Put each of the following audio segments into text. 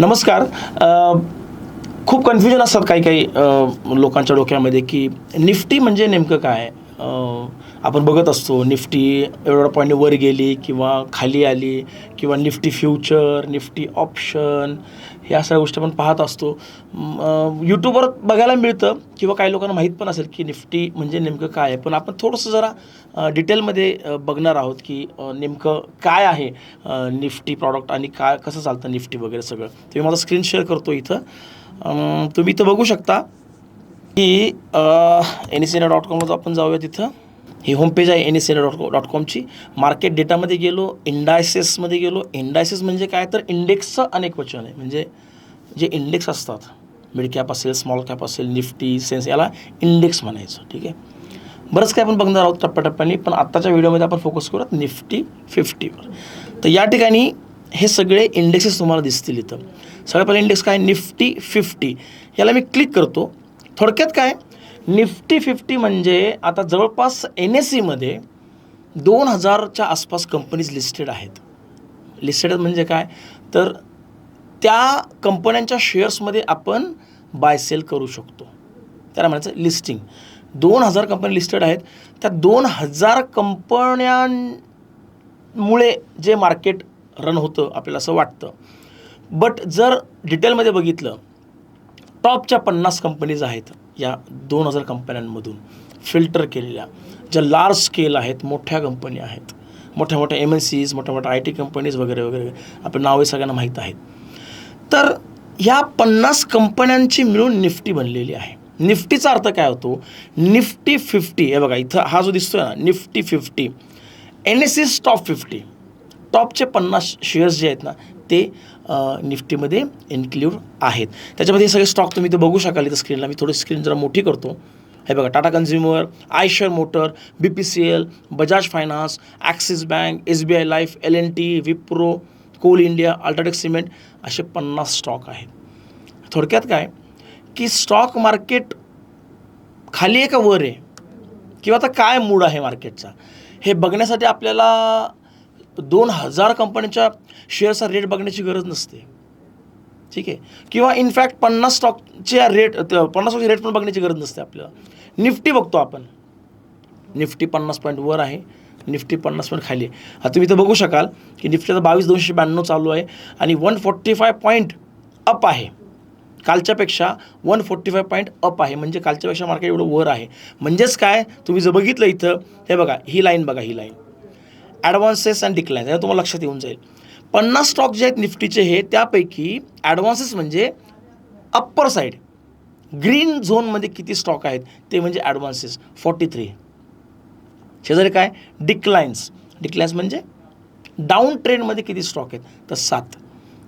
नमस्कार. खूप कन्फ्युजन असतात काही काही लोकांच्या डोक्यामध्ये की निफ्टी म्हणजे नेमकं काय? आहे आपण बघत असतो निफ्टी एवढ्या पॉईंट वर गेली किंवा खाली आली किंवा निफ्टी फ्युचर निफ्टी ऑप्शन ह्या सगळ्या गोष्टी आपण पाहत असतो. यूट्यूबवर बघायला मिळतं किंवा काही लोकांना माहीत पण असेल की निफ्टी म्हणजे नेमकं काय आहे. पण आपण थोडंसं जरा डिटेलमध्ये बघणार आहोत की नेमकं काय आहे निफ्टी प्रॉडक्ट आणि काय कसं चालतं निफ्टी वगैरे सगळं. तुम्ही माझा स्क्रीन शेअर करतो इथं. तुम्ही इथं बघू शकता. की एन एस एन डॉट कॉमवर आपण जाऊया तिथं. ही होम पेज आहे N S N dot dot कॉमची market डेटामध्ये गेलो इंडायसेसमध्ये गेलो. इंडायसेस म्हणजे काय? तर इंडेक्सचं अनेक वचन आहे. म्हणजे जे इंडेक्स असतात मिड कॅप असेल स्मॉल कॅप असेल निफ्टी सेन्स याला इंडेक्स म्हणायचं ठीक आहे? बरंच काय आपण बघणार आहोत टप्प्याटप्प्याने पण आत्ताच्या व्हिडिओमध्ये आपण फोकस करूयात निफ्टी फिफ्टीवर तर या ठिकाणी हे सगळे इंडेक्सेस तुम्हाला दिसतील इथं. सगळ्यात पहिला इंडेक्स काय? निफ्टी फिफ्टी याला मी क्लिक करतो. थोडक्यात काय? निफ्टी फिफ्टी म्हणजे आता जवळपास एन एस सीमध्ये दोन हजारच्या आसपास कंपनीज लिस्टेड आहेत. लिस्टेड म्हणजे काय? तर त्या कंपन्यांच्या शेअर्समध्ये आपण बाय सेल करू शकतो. त्याला म्हणायचं लिस्टिंग दोन हजार कंपनी लिस्टेड आहेत. त्या दोन हजार कंपन्यांमुळे जे मार्केट रन होतं आपल्याला असं वाटतं. बट जर डिटेलमध्ये बघितलं टॉपच्या पन्नास कंपनीज आहेत या दोन हजार कंपन्यांमधून फिल्टर केलेल्या. ज्या लार्ज स्केल आहेत मोठ्या कंपनी आहेत. मोठ्या मोठ्या एम एन सीज मोठ्या मोठ्या आय टी कंपनीज वगैरे वगैरे आपलं नावे सगळ्यांना माहीत आहेत. तर ह्या पन्नास कंपन्यांची मिळून निफ्टी बनलेली आहे. निफ्टीचा अर्थ काय होतो? निफ्टी फिफ्टी हे बघा इथं हा जो दिसतोय ना Nifty fifty N S S top fifty टॉपचे पन्नास शेअर्स जे आहेत ना ते निफ्टीमध्ये इन्क्ल्यूड आहेत. त्याच्यामध्ये हे सगळे स्टॉक तुम्ही इथं बघू शकाल इथं स्क्रीनला मी थोडी स्क्रीन जरा मोठी करतो. हे बघा Tata consumer Eicher motor B P C L Bajaj finance Axis bank S B I life L N T Wipro coal India UltraTech cement असे पन्नास स्टॉक आहेत. थोडक्यात काय? की स्टॉक मार्केट खाली आहे का वर आहे? किंवा आता काय मूड आहे मार्केटचा हे बघण्यासाठी आपल्याला दोन हजार कंपन्यांच्या शेअरचा रेट बघण्याची गरज नसते. ठीक आहे? किंवा इनफॅक्ट पन्नास स्टॉकच्या रेट पन्नास स्टॉकचे रेट पण बघण्याची गरज नसते आपल्याला. निफ्टी बघतो आपण. निफ्टी पन्नास पॉईंट वर आहे. निफ्टी पन्नास पॉईंट खाली आहे. आता तुम्ही इथं बघू शकाल की निफ्टी आता बावीस दोनशे ब्याण्णव चालू आहे आणि one forty five point up आहे. कालच्यापेक्षा one forty five point up आहे. म्हणजे कालच्यापेक्षा मार्केट एवढं वर आहे. म्हणजेच काय? तुम्ही जर बघितलं इथं हे बघा ही लाईन बघा ही लाईन ॲडव्हान्सेस अँड डिक्लायन्स हे तुम्हाला लक्षात येऊन जाईल. पन्नास स्टॉक जे आहेत निफ्टीचे हे त्यापैकी ॲडव्हान्सेस म्हणजे अप्पर साईड ग्रीन झोनमध्ये किती स्टॉक आहेत ते म्हणजे ॲडव्हान्सेस फॉर्टी थ्री शेजारी काय? डिक्लायन्स डिक्लायन्स म्हणजे डाऊन ट्रेंडमध्ये किती स्टॉक आहेत? तर सात.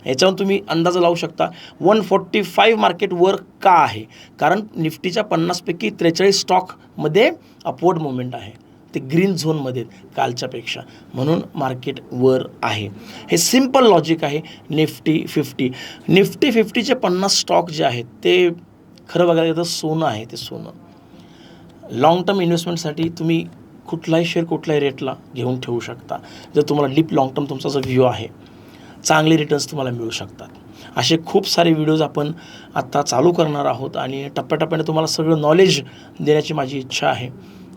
याच्यावर तुम्ही अंदाज लावू शकता वन फोर्टी फाईव्ह मार्केटवर का आहे? कारण निफ्टीच्या पन्नासपैकी त्रेचाळीस स्टॉकमध्ये अपवर्ड मुवमेंट आहे. ते ग्रीन झोनमध्ये आहेत कालच्यापेक्षा. म्हणून मार्केट वर आहे. हे सिंपल लॉजिक आहे निफ्टी फिफ्टी निफ्टी फिफ्टीचे पन्नास स्टॉक जे आहेत ते खरं बघायला गेलं तर सोनं आहे ते सोनं. लाँग टर्म इन्व्हेस्टमेंटसाठी तुम्ही कुठलाही शेअर कुठल्याही रेटला घेऊन ठेवू शकता. जर तुम्हाला डीप लाँग टर्म तुमचा जो व्ह्यू आहे चांगले रिटर्न्स तुम्हाला मिळू शकतात. असे खूप सारे व्हिडिओज आपण आत्ता चालू करणार आहोत आणि टप्प्याटप्प्याने तुम्हाला सगळं नॉलेज देण्याची माझी इच्छा आहे.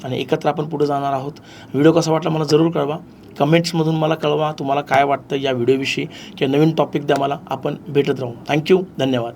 आणि एकत्र आपण पुढे जाणार आहोत. व्हिडिओ कसा वाटला मला जरूर कळवा. कमेंट्समधून मला कळवा. तुम्हाला काय वाटतं या व्हिडिओविषयी किंवा नवीन टॉपिक द्या मला. आपण भेटत राहू. थँक्यू धन्यवाद.